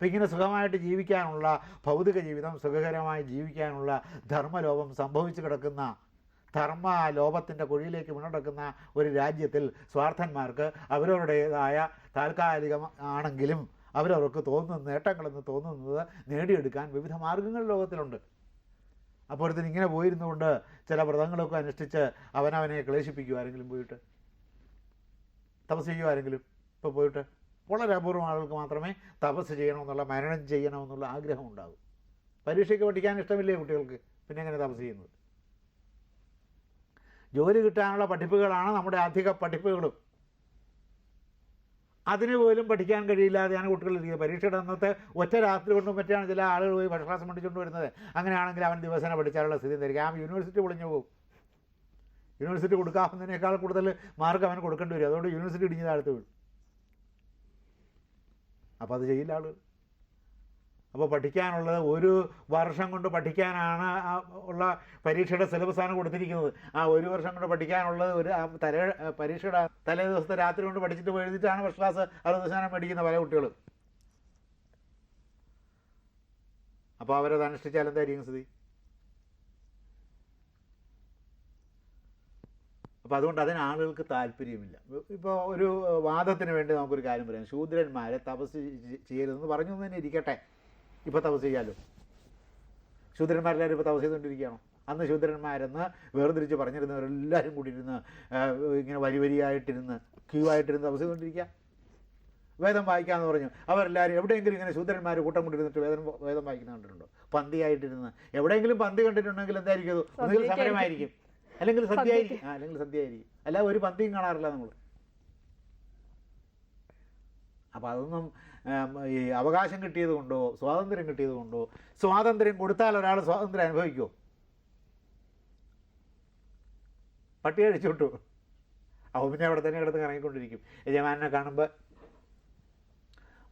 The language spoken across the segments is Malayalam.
അപ്പം ഇങ്ങനെ സുഖമായിട്ട് ജീവിക്കാനുള്ള ഭൗതിക ജീവിതം സുഖകരമായി ജീവിക്കാനുള്ള ധർമ്മലോപം സംഭവിച്ചു കിടക്കുന്ന ധർമ്മ ലോപത്തിന്റെ കുഴിയിലേക്ക് വീണടക്കുന്ന ഒരു രാജ്യത്തിൽ സ്വാർത്ഥന്മാർക്ക് അവരവരുടേതായ താൽക്കാലികമാണെങ്കിലും അവരവർക്ക് തോന്നുന്ന നേട്ടങ്ങളെന്ന് തോന്നുന്നത് നേടിയെടുക്കാൻ വിവിധ മാർഗങ്ങൾ ലോകത്തിലുണ്ട്. അപ്പോഴത്തിന് ഇങ്ങനെ പോയിരുന്നുകൊണ്ട് ചില വ്രതങ്ങളൊക്കെ അനുഷ്ഠിച്ച് അവനവനെ ക്ലേശിപ്പിക്കും ആരെങ്കിലും പോയിട്ട്? തപസ് ചെയ്യുമോ ആരെങ്കിലും ഇപ്പോൾ പോയിട്ട്? വളരെ അപൂർവം ആളുകൾക്ക് മാത്രമേ തപസ് ചെയ്യണമെന്നുള്ള മരണം ചെയ്യണമെന്നുള്ള ആഗ്രഹം ഉണ്ടാകും പരീക്ഷയ്ക്ക് പഠിക്കാൻ ഇഷ്ടമില്ലേ കുട്ടികൾക്ക്? പിന്നെ എങ്ങനെ തപസ് ചെയ്യുന്നത്? ജോലി കിട്ടാനുള്ള പഠിപ്പുകളാണ് നമ്മുടെ അധിക പഠിപ്പുകളും. അതിന് പോലും പഠിക്കാൻ കഴിയില്ലാതെയാണ് കുട്ടികൾ ഇരിക്കുന്നത്. പരീക്ഷയുടെ അന്നത്തെ ഒറ്റ രാത്രി കൊണ്ടും മറ്റാണ് ചില ആളുകൾ പോയി ഭക്ഷണം പഠിച്ചുകൊണ്ട് വരുന്നത്. അങ്ങനെയാണെങ്കിൽ അവൻ ദിവസേന പഠിച്ചാലുള്ള സ്ഥിതി തരിക ആ യൂണിവേഴ്സിറ്റി പൊളിഞ്ഞു പോകും. യൂണിവേഴ്സിറ്റി കൊടുക്കാവുന്നതിനേക്കാൾ കൂടുതൽ മാർക്ക് അവന് കൊടുക്കേണ്ടി വരും. അതുകൊണ്ട് യൂണിവേഴ്സിറ്റി ഇടിഞ്ഞ് താഴ്ത്ത് വീഴും. അപ്പോൾ അത് ചെയ്യില്ല ആളുകൾ അപ്പോൾ പഠിക്കാനുള്ളത് ഒരു വർഷം കൊണ്ട് പഠിക്കാനാണ് ഉള്ള പരീക്ഷയുടെ സിലബസാണ് കൊടുത്തിരിക്കുന്നത്. ആ ഒരു വർഷം കൊണ്ട് പഠിക്കാനുള്ളത് ഒരു തല പരീക്ഷയുടെ തലേ ദിവസത്തെ രാത്രി കൊണ്ട് പഠിച്ചിട്ട് എഴുതിയിട്ടാണ് ഫസ്റ്റ് ക്ലാസ് അറുപത് ശതമാനം മേടിക്കുന്ന പല കുട്ടികളും. അപ്പോൾ അവരത് അനുഷ്ഠിച്ചാൽ എന്തായിരിക്കും സ്ഥിതി? അപ്പോൾ അതുകൊണ്ട് അതിന് ആളുകൾക്ക് താല്പര്യമില്ല. ഇപ്പോൾ ഒരു വാദത്തിന് വേണ്ടി നമുക്കൊരു കാര്യം പറയാം. ശൂദ്രന്മാരെ തപസ് ചെയ്യരുതെന്ന് പറഞ്ഞു തന്നെ ഇരിക്കട്ടെ. ഇപ്പോൾ തപസ് ചെയ്യാമല്ലോ ശൂദ്രന്മാരെല്ലാവരും ഇപ്പോൾ തപസ് ചെയ്തുകൊണ്ടിരിക്കുകയാണോ? അന്ന് ശൂദ്രന്മാരെന്ന് വേർതിരിച്ച് പറഞ്ഞിരുന്നവരെല്ലാവരും കൂടി ഇരുന്ന് ഇങ്ങനെ വരി വരിയായിട്ടിരുന്ന് ക്യൂ ആയിട്ടിരുന്ന് തപസ് ചെയ്തുകൊണ്ടിരിക്കുക. വേദം വായിക്കാമെന്ന് പറഞ്ഞു. അവരെല്ലാവരും എവിടെയെങ്കിലും ഇങ്ങനെ ശൂദ്രന്മാർ കൂട്ടം കൊണ്ടിരുന്നിട്ട് വേദം വേദം വായിക്കുന്ന കണ്ടിട്ടുണ്ടോ? പന്തിയായിട്ടിരുന്ന്. എവിടെയെങ്കിലും പന്തി കണ്ടിട്ടുണ്ടെങ്കിൽ എന്തായിരിക്കും അത്? ഒന്നുകിൽ സമരമായിരിക്കും. അല്ലെങ്കിൽ സദ്യയായിരിക്കും. ആ അല്ലെങ്കിൽ സദ്യ സദ്യയായിരിക്കും. അല്ല ഒരു പന്തിയും കാണാറില്ല നമ്മൾ അപ്പോൾ അതൊന്നും ഈ അവകാശം കിട്ടിയത് കൊണ്ടോ സ്വാതന്ത്ര്യം കിട്ടിയത് കൊണ്ടോ സ്വാതന്ത്ര്യം കൊടുത്താൽ ഒരാൾ സ്വാതന്ത്ര്യം അനുഭവിക്കുമോ പട്ടി അടിച്ചു വിട്ടു അപ്പോൾ പിന്നെ അവിടെ തന്നെ കിടന്ന് കറങ്ങിക്കൊണ്ടിരിക്കും. യജമാനെ കാണുമ്പോൾ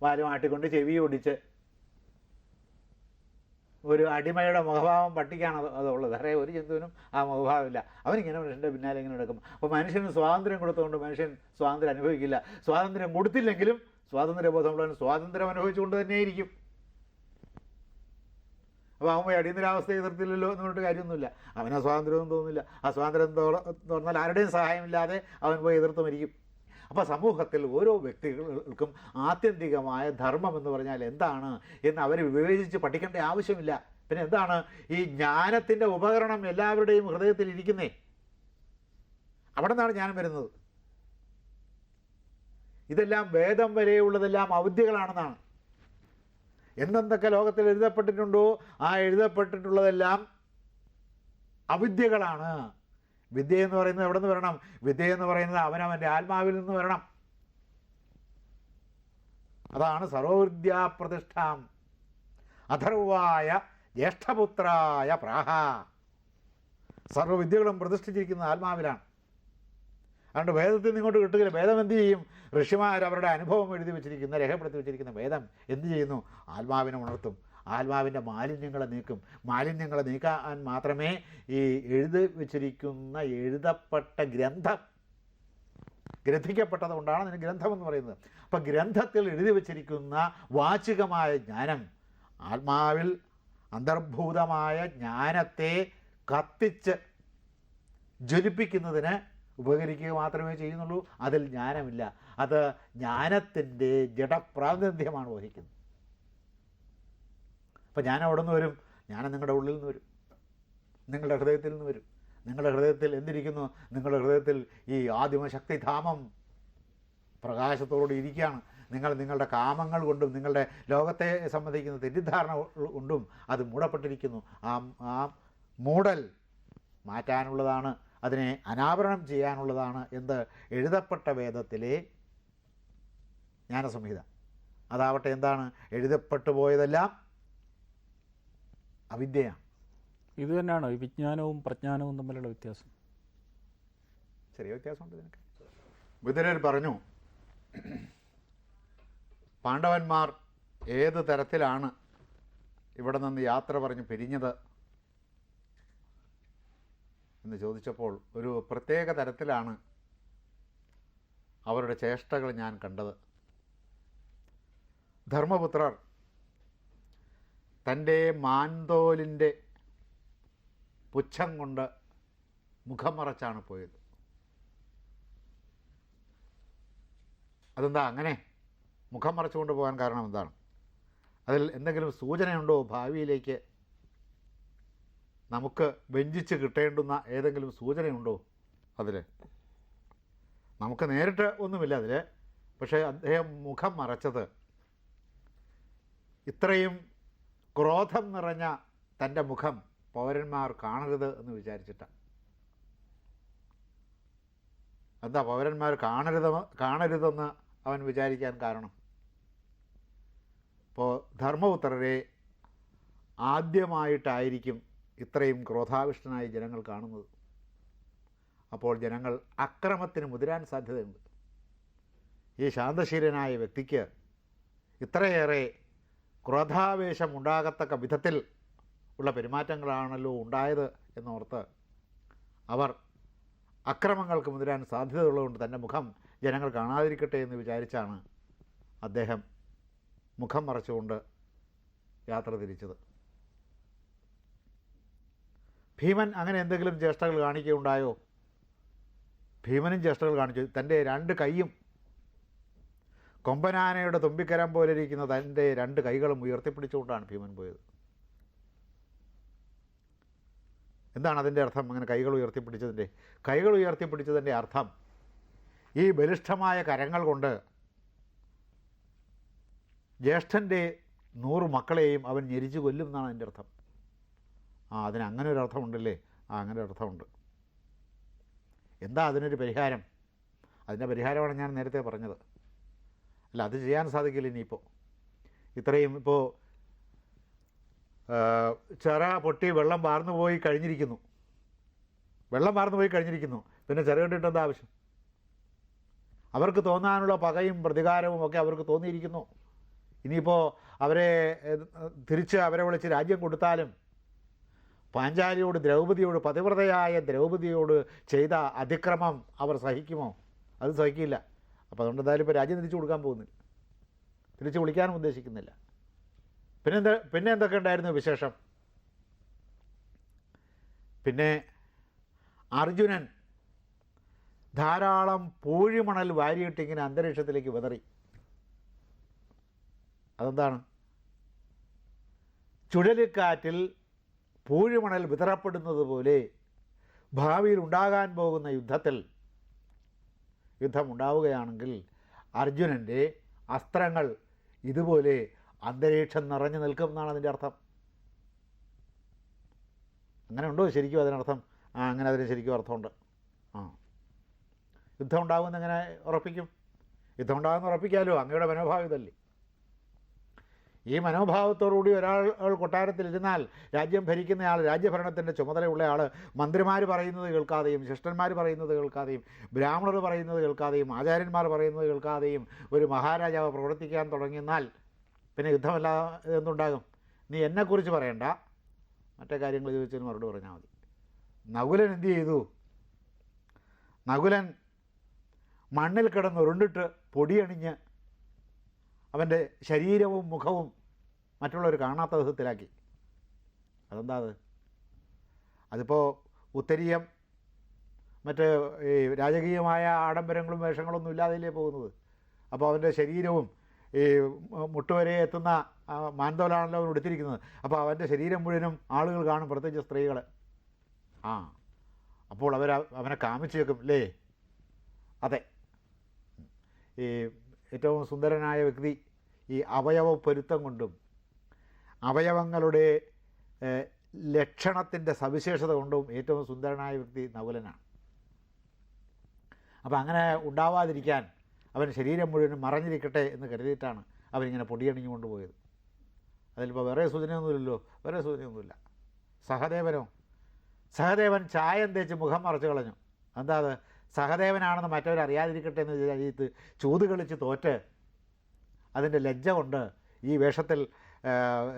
വാലും ആട്ടിക്കൊണ്ട് ചെവി ഒടിച്ച് ഒരു അടിമയുടെ മുഖഭാവം പട്ടിക്കാണ് അത് അതുള്ളത്. അറേ ഒരു ജന്തുവിനും ആ മുഖഭാവമില്ല. അവനിങ്ങനെ മനുഷ്യന്റെ പിന്നാലെ ഇങ്ങനെ നടക്കും. അപ്പോൾ മനുഷ്യന് സ്വാതന്ത്ര്യം കൊടുത്തുകൊണ്ട് മനുഷ്യൻ സ്വാതന്ത്ര്യം അനുഭവിക്കില്ല. സ്വാതന്ത്ര്യം കൊടുത്തില്ലെങ്കിലും സ്വാതന്ത്ര്യബോധമുള്ളവൻ സ്വാതന്ത്ര്യം അനുഭവിച്ചുകൊണ്ട് തന്നെയായിരിക്കും. അപ്പോൾ അവൻ പോയി അടിയന്തരാവസ്ഥ എതിർത്തില്ലല്ലോ എന്ന് പറഞ്ഞിട്ട് കാര്യമൊന്നുമില്ല. അവന് സ്വാതന്ത്ര്യമൊന്നും തോന്നുന്നില്ല. ആ സ്വാതന്ത്ര്യം തോന്നാൽ ആരുടെയും സഹായമില്ലാതെ അവൻ പോയി എതിർത്ത് മരിക്കും. അപ്പോൾ സമൂഹത്തിൽ ഓരോ വ്യക്തികൾക്കും ആത്യന്തികമായ ധർമ്മം എന്ന് പറഞ്ഞാൽ എന്താണ് എന്ന് അവർ വിവേചിച്ച് പഠിക്കേണ്ട ആവശ്യമില്ല. പിന്നെ എന്താണ്? ഈ ജ്ഞാനത്തിന്റെ ഉപകരണം എല്ലാവരുടെയും ഹൃദയത്തിൽ ഇരിക്കുന്നേ. അവിടെ നിന്നാണ് ജ്ഞാനം വരുന്നത്. ഇതെല്ലാം വേദം വരെയുള്ളതെല്ലാം ഔദ്യകളാണെന്നാണ് എന്തെന്തൊക്കെ ലോകത്തിൽ എഴുതപ്പെട്ടിട്ടുണ്ടോ? ആ എഴുതപ്പെട്ടിട്ടുള്ളതെല്ലാം അവിദ്യകളാണ്. വിദ്യ എന്ന് പറയുന്നത് എവിടെ നിന്ന് വരണം? വിദ്യ എന്ന് പറയുന്നത് അവനവന്റെ ആത്മാവിൽ നിന്ന് വരണം. അതാണ് സർവവിദ്യാപ്രതിഷ്ഠാം അഥർവായ ജ്യേഷ്ഠപുത്രായ പ്രാഹ. സർവവിദ്യകളും പ്രതിഷ്ഠിച്ചിരിക്കുന്നത് ആത്മാവിലാണ്. അതുകൊണ്ട് വേദത്തിൽ നിന്ന് ഇങ്ങോട്ട് കിട്ടുകയില്ല. വേദം എന്ത് ചെയ്യും? ഋഷിമാർ അവരുടെ അനുഭവം എഴുതി വെച്ചിരിക്കുന്ന രേഖപ്പെടുത്തി വെച്ചിരിക്കുന്ന വേദം എന്ത് ചെയ്യുന്നു? ആത്മാവിനെ ഉണർത്തും. ആത്മാവിന്റെ മാലിന്യങ്ങളെ നീക്കും. മാലിന്യങ്ങളെ നീക്കാൻ മാത്രമേ ഈ എഴുതി വെച്ചിരിക്കുന്ന എഴുതപ്പെട്ട ഗ്രന്ഥം ഗ്രന്ഥിക്കപ്പെട്ടത് കൊണ്ടാണ് അതിന് ഗ്രന്ഥം എന്ന് പറയുന്നത്. അപ്പം ഗ്രന്ഥത്തിൽ എഴുതി വച്ചിരിക്കുന്ന വാചികമായ ജ്ഞാനം ആത്മാവിൽ അന്തർഭൂതമായ ജ്ഞാനത്തെ കത്തിച്ച് ജ്വലിപ്പിക്കുന്നതിന് ഉപകരിക്കുക മാത്രമേ ചെയ്യുന്നുള്ളൂ. അതിൽ ജ്ഞാനമില്ല. അത് ജ്ഞാനത്തിന്റെ ജഡപ്രാതിനിധ്യമാണ് വഹിക്കുന്നത്. അപ്പോൾ ഞാൻ അവിടെ നിന്ന് വരും. ഞാൻ നിങ്ങളുടെ ഉള്ളിൽ നിന്ന് വരും. നിങ്ങളുടെ ഹൃദയത്തിൽ നിന്ന് വരും. നിങ്ങളുടെ ഹൃദയത്തിൽ എന്തിരിക്കുന്നു? നിങ്ങളുടെ ഹൃദയത്തിൽ ഈ ആദിമശക്തിധാമം പ്രകാശത്തോടെ ഇരിക്കുകയാണ്. നിങ്ങൾ നിങ്ങളുടെ കാമങ്ങൾ കൊണ്ടും നിങ്ങളുടെ ലോകത്തെ സംബന്ധിക്കുന്ന തെറ്റിദ്ധാരണ കൊണ്ടും അത് മൂടപ്പെട്ടിരിക്കുന്നു. ആ ആ മൂടൽ മാറ്റാനുള്ളതാണ് അതിനെ അനാവരണം ചെയ്യാനുള്ളതാണ് എന്ത് എഴുതപ്പെട്ട വേദത്തിലെ ജ്ഞാനസംഹിത. അതാവട്ടെ എന്താണ്? എഴുതപ്പെട്ടു പോയതെല്ലാം അവിദ്യയാണ്. ഇത് തന്നെയാണോ? ഈ വിജ്ഞാനവും പ്രജ്ഞാനവും തമ്മിലുള്ള വ്യത്യാസം. ചെറിയ വ്യത്യാസമുണ്ട് ഇതിനൊക്കെ. ബുദ്ധരർ പറഞ്ഞു പാണ്ഡവന്മാർ ഏത് തരത്തിലാണ് ഇവിടെ നിന്ന് യാത്ര പറഞ്ഞ് പിരിഞ്ഞത്? എന്ന് ചോദിച്ചപ്പോൾ ഒരു പ്രത്യേക തരത്തിലാണ് അവരുടെ ചേഷ്ടകൾ ഞാൻ കണ്ടത്. ധർമ്മപുത്രർ തന്റെ മാൻതോലിന്റെ പുച്ഛം കൊണ്ട് മുഖം മറച്ചാണ് പോയത്. അതെന്താ അങ്ങനെ? മുഖം മറച്ചുകൊണ്ട് പോകാൻ കാരണം എന്താണ്? അതിൽ എന്തെങ്കിലും സൂചനയുണ്ടോ ഭാവിയിലേക്ക്? നമുക്ക് വെഞ്ചിച്ച് കിട്ടേണ്ടുന്ന ഏതെങ്കിലും സൂചനയുണ്ടോ അതിൽ നമുക്ക് നേരിട്ട് ഒന്നുമില്ല അതിൽ പക്ഷേ അദ്ദേഹം മുഖം മറച്ചത് ഇത്രയും ക്രോധം നിറഞ്ഞ തന്റെ മുഖം പൗരന്മാർ കാണരുത് എന്ന് വിചാരിച്ചിട്ടാണ് എന്താ പൗരന്മാർ കാണരുത് കാണരുതെന്ന് അവൻ വിചാരിക്കാൻ കാരണം? ഇപ്പോൾ ധർമ്മപുത്രരെ ആദ്യമായിട്ടായിരിക്കും ഇത്രയും ക്രോധാവിഷ്ടനായി ജനങ്ങൾ കാണുന്നത്. അപ്പോൾ ജനങ്ങൾ അക്രമത്തിന് മുതിരാൻ സാധ്യതയുണ്ട്. ഈ ശാന്തശീലനായ വ്യക്തിക്ക് ഇത്രയേറെ ക്രോധാവേശം ഉണ്ടാകത്തക്ക വിധത്തിൽ ഉള്ള പെരുമാറ്റങ്ങളാണല്ലോ ഉണ്ടായത് എന്നോർത്ത് അവർ അക്രമങ്ങൾക്ക് മുതിരാൻ സാധ്യതയുള്ളതുകൊണ്ട് തന്റെ മുഖം ജനങ്ങൾ കാണാതിരിക്കട്ടെ എന്ന് വിചാരിച്ചാണ് അദ്ദേഹം മുഖം മറച്ചുകൊണ്ട് യാത്ര തിരിച്ചത്. ഭീമൻ അങ്ങനെ എന്തെങ്കിലും ചേഷ്ടകൾ കാണിക്കുകയുണ്ടായോ? ഭീമനും ചേഷ്ടകൾ കാണിച്ചു. തന്റെ രണ്ട് കൈയും കൊമ്പനാനയുടെ തുമ്പിക്കരം പോലെ ഇരിക്കുന്ന തന്റെ രണ്ട് കൈകളും ഉയർത്തിപ്പിടിച്ചുകൊണ്ടാണ് ഭീമൻ പോയത്. എന്താണ് അതിന്റെ അർത്ഥം? അങ്ങനെ കൈകൾ ഉയർത്തിപ്പിടിച്ചതിന്റെ കൈകൾ ഉയർത്തിപ്പിടിച്ചതിന്റെ അർത്ഥം? ഈ ബലിഷ്ഠമായ കരങ്ങൾ കൊണ്ട് ജ്യേഷ്ഠന്റെ നൂറ് മക്കളെയും അവൻ ഞെരിച്ചു കൊല്ലും എന്നാണ് അതിന്റെ അർത്ഥം. ആ അതിന് അങ്ങനെ ഒരു അർത്ഥമുണ്ടല്ലേ? ആ അങ്ങനെ ഒരു അർത്ഥമുണ്ട്. എന്താ അതിനൊരു പരിഹാരം? അതിന്റെ പരിഹാരമാണ് ഞാൻ നേരത്തെ പറഞ്ഞത്. അല്ല അത് ചെയ്യാൻ സാധിക്കില്ല ഇനിയിപ്പോൾ ഇത്രയും ഇപ്പോൾ ചിറ പൊട്ടി വെള്ളം വാർന്നു പോയി കഴിഞ്ഞിരിക്കുന്നു. വെള്ളം വാർന്നു പോയി കഴിഞ്ഞിരിക്കുന്നു. പിന്നെ ചിറ കണ്ടിട്ട് എന്താ ആവശ്യം? അവർക്ക് തോന്നാനുള്ള പകയും പ്രതികാരവും ഒക്കെ അവർക്ക് തോന്നിയിരിക്കുന്നു. ഇനിയിപ്പോൾ അവരെ തിരിച്ച് അവരെ വിളിച്ച് രാജ്യം കൊടുത്താലും പാഞ്ചാലിയോട് ദ്രൗപതിയോട് പതിവ്രതയായ ദ്രൗപതിയോട് ചെയ്ത അതിക്രമം അവർ സഹിക്കുമോ? അത് സഹിക്കില്ല. അപ്പോൾ അതുകൊണ്ട് എന്തായാലും ഇപ്പോൾ രാജ്യം തിരിച്ചു കൊടുക്കാൻ പോകുന്നില്ല. തിരിച്ചു വിളിക്കാനും ഉദ്ദേശിക്കുന്നില്ല. പിന്നെ എന്താ പിന്നെ എന്തൊക്കെ ഉണ്ടായിരുന്നു വിശേഷം? പിന്നെ അർജുനൻ ധാരാളം പൂഴിമണൽ വാരിയിട്ട് ഇങ്ങനെ അന്തരീക്ഷത്തിലേക്ക് വിതറി. അതെന്താണ്? ചുഴലിക്കാറ്റിൽ പൂഴിമണൽ വിതറപ്പെടുന്നത് പോലെ ഭാവിയിൽ ഉണ്ടാകാൻ പോകുന്ന യുദ്ധത്തിൽ യുദ്ധമുണ്ടാവുകയാണെങ്കിൽ അർജുനന്റെ അസ്ത്രങ്ങൾ ഇതുപോലെ അന്തരീക്ഷം നിറഞ്ഞു നിൽക്കും എന്നാണ് അതിന്റെ അർത്ഥം. അങ്ങനെ ഉണ്ടോ ശരിക്കും അതിനർത്ഥം? ആ അങ്ങനെ അതിന് ശരിക്കും അർത്ഥമുണ്ട്. ആ. യുദ്ധം ഉണ്ടാകുമെന്ന് എങ്ങനെ ഉറപ്പിക്കും? യുദ്ധം ഉണ്ടാകുമെന്ന് ഉറപ്പിക്കാമല്ലോ അങ്ങയുടെ മനോഭാവം ഇതല്ലേ. ഈ മനോഭാവത്തോടുകൂടി ഒരാൾ കൊട്ടാരത്തിലിരുന്നാൽ രാജ്യം ഭരിക്കുന്നയാൾ രാജ്യഭരണത്തിന്റെ ചുമതലയുള്ള ആൾ മന്ത്രിമാർ പറയുന്നത് കേൾക്കാതെയും ശിഷ്ടന്മാർ പറയുന്നത് കേൾക്കാതെയും ബ്രാഹ്മണർ പറയുന്നത് കേൾക്കാതെയും ആചാര്യന്മാർ പറയുന്നത് കേൾക്കാതെയും ഒരു മഹാരാജാവ് പ്രവർത്തിക്കാൻ തുടങ്ങിയെന്നാൽ പിന്നെ യുദ്ധമല്ലാതെ എന്തുണ്ടാകും? നീ എന്നെക്കുറിച്ച് പറയണ്ട. മറ്റേ കാര്യങ്ങൾ ചോദിച്ചതിന് മറുപടി പറഞ്ഞാൽ മതി. നകുലൻ എന്ത് ചെയ്തു? നകുലൻ മണ്ണിൽ കിടന്ന് ഉരുണ്ടിട്ട് പൊടിയണിഞ്ഞ് അവന്റെ ശരീരവും മുഖവും മറ്റുള്ളവർ കാണാത്ത വിധത്തിലാക്കി. അതെന്താ അത്? അതിപ്പോൾ ഉത്തരീയം മറ്റ് ഈ രാജകീയമായ ആഡംബരങ്ങളും വേഷങ്ങളൊന്നും ഇല്ലാതെയല്ലേ പോകുന്നത്? അപ്പോൾ അവന്റെ ശരീരവും ഈ മുട്ടുവരെ എത്തുന്ന മാനന്തോലാണല്ലോ അവൻ എടുത്തിരിക്കുന്നത് അപ്പോൾ അവന്റെ ശരീരം മുഴുവനും ആളുകൾ കാണും പ്രത്യേകിച്ച് സ്ത്രീകൾ ആ അപ്പോൾ അവർ അവനെ കാമിച്ചു വെക്കും അല്ലേ അതെ. ഈ ഏറ്റവും സുന്ദരനായ വ്യക്തി ഈ അവയവ പൊരുത്തം കൊണ്ടും അവയവങ്ങളുടെ ലക്ഷണത്തിന്റെ സവിശേഷത കൊണ്ടും ഏറ്റവും സുന്ദരനായ വ്യക്തി നകുലനാണ്. അപ്പോൾ അങ്ങനെ ഉണ്ടാവാതിരിക്കാൻ അവൻ ശരീരം മുഴുവനും മറഞ്ഞിരിക്കട്ടെ എന്ന് കരുതിയിട്ടാണ് അവനിങ്ങനെ പൊടിയണിഞ്ഞു കൊണ്ടുപോയത്. അതിലിപ്പോൾ വേറെ സൂചനയൊന്നുമില്ലല്ലോ വേറെ സൂചനയൊന്നുമില്ല. സഹദേവനോ? സഹദേവൻ ചായം തേച്ച് മുഖം മറച്ചു കളഞ്ഞു. എന്താ അത്? സഹദേവനാണെന്ന് മറ്റവരറിയാതിരിക്കട്ടെ എന്ന് വിചാരിച്ച് ചൂത് കളിച്ച് തോറ്റ് അതിന്റെ ലജ്ജ കൊണ്ട് ഈ വേഷത്തിൽ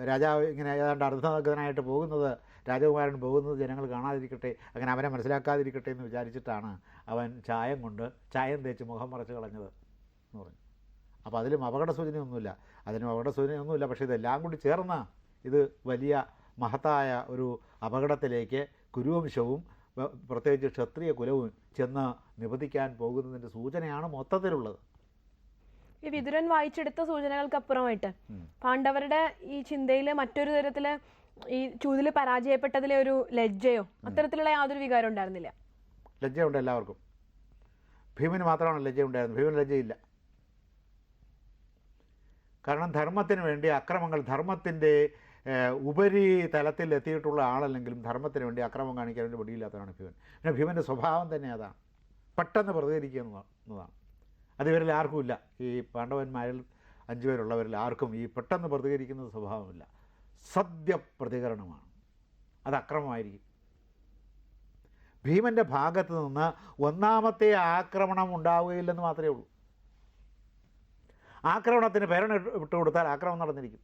രാജാവ് ഇങ്ങനെ ഏതാണ്ട് അർദ്ധനഗ്നായിട്ട് പോകുന്നത് രാജകുമാരൻ പോകുന്നത് ജനങ്ങൾ കാണാതിരിക്കട്ടെ അങ്ങനെ അവനെ മനസ്സിലാക്കാതിരിക്കട്ടെ എന്ന് വിചാരിച്ചിട്ടാണ് അവൻ ചായം കൊണ്ട് ചായം തേച്ച് മുഖം മറച്ച് കളഞ്ഞത് എന്ന് പറഞ്ഞു. അപ്പോൾ അതിലും അപകട സൂചനയൊന്നുമില്ല അതിനും അപകട സൂചനയൊന്നുമില്ല പക്ഷേ ഇതെല്ലാം കൂടി ചേർന്ന ഇത് വലിയ മഹത്തായ ഒരു അപകടത്തിലേക്ക് കുരുവംശവും പ്രത്യേകിച്ച് ക്ഷത്രിയ കുലവും ചെന്ന് നിബന്ധിക്കാൻ പോകുന്നതിന്റെ സൂചനയാണ് മൊത്തത്തിലുള്ളത്. ഈ വിതുരൻ വായിച്ചെടുത്ത സൂചനകൾക്കപ്പുറമായിട്ട്. പാണ്ഡവരുടെ ഈ ചിന്തയിൽ മറ്റൊരു തരത്തിൽ ഈ ചൂതിൽ പരാജയപ്പെട്ടതിലെ ഒരു ലജ്ജയോ അത്തരത്തിലുള്ള യാതൊരു വികാരം ഉണ്ടായിരുന്നില്ല. ലജ്ജയുണ്ട് എല്ലാവർക്കും. ഭീമന് മാത്രമാണ് ലജ്ജയുണ്ടായിരുന്നത്. ഭീമന് ലജ്ജയില്ല. കാരണം ധർമ്മത്തിന് വേണ്ടി അക്രമങ്ങൾ ധർമ്മത്തിന്റെ ഉപരി തലത്തിൽ എത്തിയിട്ടുള്ള ആളല്ലെങ്കിലും ധർമ്മത്തിന് വേണ്ടി അക്രമം കാണിക്കാൻ വേണ്ടി മടിയില്ലാത്തതാണ് ഭീമൻ. പിന്നെ ഭീമന്റെ സ്വഭാവം തന്നെ അതാണ്. പെട്ടെന്ന് പ്രതികരിക്കുക എന്നതാ- എന്നതാണ്. അത് ഇവരിൽ ആർക്കുമില്ല. ഈ പാണ്ഡവന്മാരിൽ അഞ്ചു പേരുള്ളവരിൽ ആർക്കും ഈ പെട്ടെന്ന് പ്രതികരിക്കുന്ന സ്വഭാവമില്ല. സദ്യ പ്രതികരണമാണ് അത് അക്രമമായിരിക്കും. ഭീമന്റെ ഭാഗത്ത് നിന്ന് ഒന്നാമത്തെ ആക്രമണം ഉണ്ടാവുകയില്ലെന്ന് മാത്രമേ ഉള്ളൂ. ആക്രമണത്തിന് പേരണ വിട്ടുകൊടുത്താൽ ആക്രമണം നടന്നിരിക്കും.